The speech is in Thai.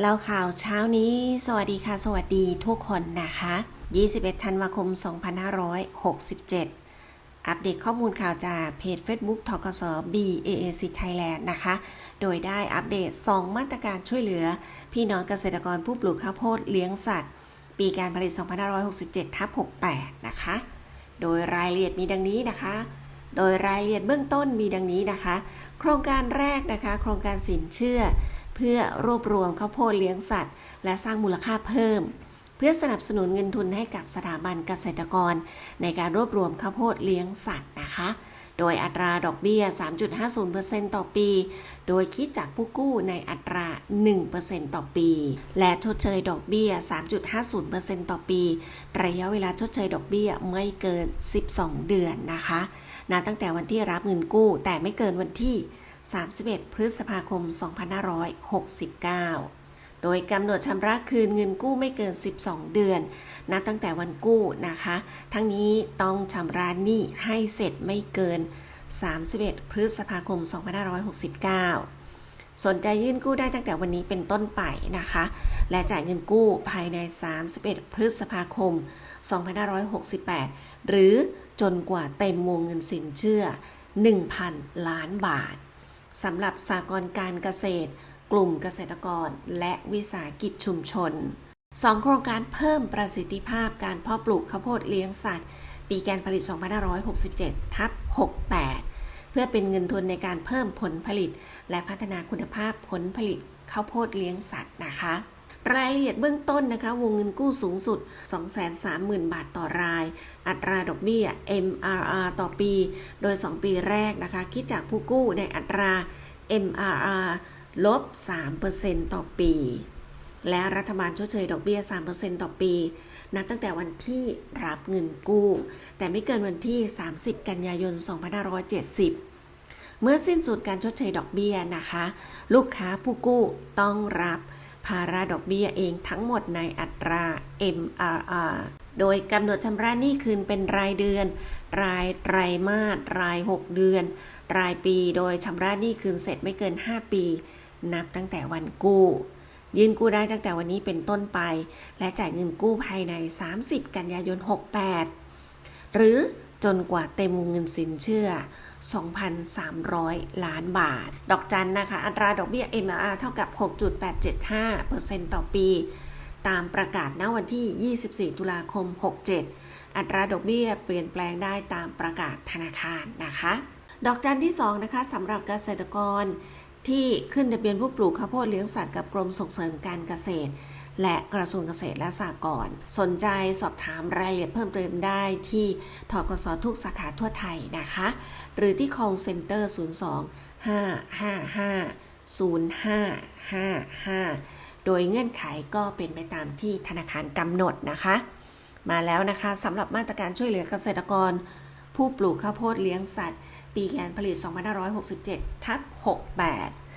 แล้วข่าวเช้านี้ สวัสดีค่ะ สวัสดีทุกคนนะคะ 21 ธันวาคม 2567 อัปเดตข้อมูลข่าวจากเพจ Facebook ทกส BAAC Thailand นะคะ โดยได้อัปเดต 2 มาตรการช่วยเหลือ พี่น้องเกษตรกรผู้ปลูกข้าวโพดเลี้ยงสัตว์ ปีการผลิต 2567ทับ68 นะคะ โดยรายละเอียดมีดังนี้นะคะโดยรายละเอียดเบื้องต้นมีดังนี้นะคะ โครงการแรกนะคะ โครงการสินเชื่อ พื่อรวบรวมข้าวโพดเลี้ยงสัตว์ และสร้างมูลค่าเพิ่ม เพื่อสนับสนุนเงินทุนให้กับสถาบันเกษตรกร ในการรวบรวมข้าวโพดเลี้ยงสัตว์นะคะ โดยอัตราดอกเบี้ย 3.50%ต่อปี โดยคิดจากผู้กู้ในอัตรา 1%ต่อปี และชดเชยดอกเบี้ย 3.50%ต่อปี ระยะเวลาชดเชยดอกเบี้ยไม่เกิน 12 เดือนนะคะนับตั้งแต่วันที่รับเงินกู้แต่ไม่เกินวันที่ 31 พฤษภาคม 2569 โดยกำหนดชำระคืนเงินกู้ไม่เกิน 12 เดือน นับตั้งแต่วันกู้นะคะ ทั้งนี้ต้องชำระหนี้ให้เสร็จไม่เกิน 31 พฤษภาคม 2569สนใจยื่นกู้ได้ตั้งแต่วันนี้เป็นต้นไปนะคะ และจ่ายเงินกู้ภายใน 31 พฤษภาคม 2568 หรือจนกว่าเต็มวงเงินสินเชื่อ 1,000 ล้านบาท สำหรับสากลการเกษตร กลุ่มเกษตรกร และวิสาหกิจชุมชน 2 โครงการเพิ่มประสิทธิภาพการเพาะปลูกข้าวโพดเลี้ยงสัตว์ ปีการผลิต 2567 ทับ 68 เพื่อเป็นเงินทุนในการเพิ่มผลผลิต และพัฒนาคุณภาพผลผลิตข้าวโพดเลี้ยงสัตว์นะคะ รายละเอียดเบื้องต้นนะคะ วงเงินกู้สูงสุด 230,000 บาทต่อราย อัตราดอกเบี้ย MRR ต่อปี โดย 2 ปีแรกนะคะ คิดจากผู้กู้ในอัตรา MRR ลบ 3%ต่อปี และรัฐบาลชดเชยดอกเบี้ย 3%ต่อปี นับตั้งแต่วันที่รับเงินกู้ แต่ไม่เกินวันที่ 30 กันยายน 2570เมื่อสิ้นสุดการชดเชยดอกเบี้ยนะคะ ลูกค้าผู้กู้ต้องรับ ภาระดอกเบี้ยเองทั้งหมดในอัตรา MRR โดยกำหนดชำระหนี้คืนเป็นรายเดือน รายไตรมาส ราย 6 เดือน รายปี โดยชำระหนี้คืนเสร็จไม่เกิน 5 ปี นับตั้งแต่วันกู้ยืนกู้ได้ตั้งแต่วันนี้เป็นต้นไป และจ่ายเงินกู้ภายใน 30 กันยายน 68 หรือ จนกว่าเต็มวงเงินสินเชื่อ 2,300 ล้านบาท ดอกจันนะคะ อัตราดอกเบี้ย MR เท่ากับ 6.875%ต่อปี ตามประกาศณวันที่ 24 ตุลาคม 67 อัตราดอกเบี้ยเปลี่ยนแปลงได้ตามประกาศธนาคารนะคะ ดอกจันที่ 2 นะคะสำหรับเกษตรกรที่ขึ้นทะเบียนผู้ปลูกข้าวโพดเลี้ยงสัตว์กับกรมส่งเสริมการเกษตร และกระทรวงเกษตรและสหกรณ์สนใจสอบถามรายละเอียดเพิ่มเติมได้ที่ทกสทุกสาขาทั่วไทยนะคะ หรือที่ call center 02 555 0555 โดยเงื่อนไขก็เป็นไปตามที่ธนาคารกำหนดนะคะ มาแล้วนะคะสำหรับมาตรการช่วยเหลือเกษตรกร ผู้ปลูกข้าวโพดเลี้ยงสัตว์ ปีการผลิต 2567 ทับ 68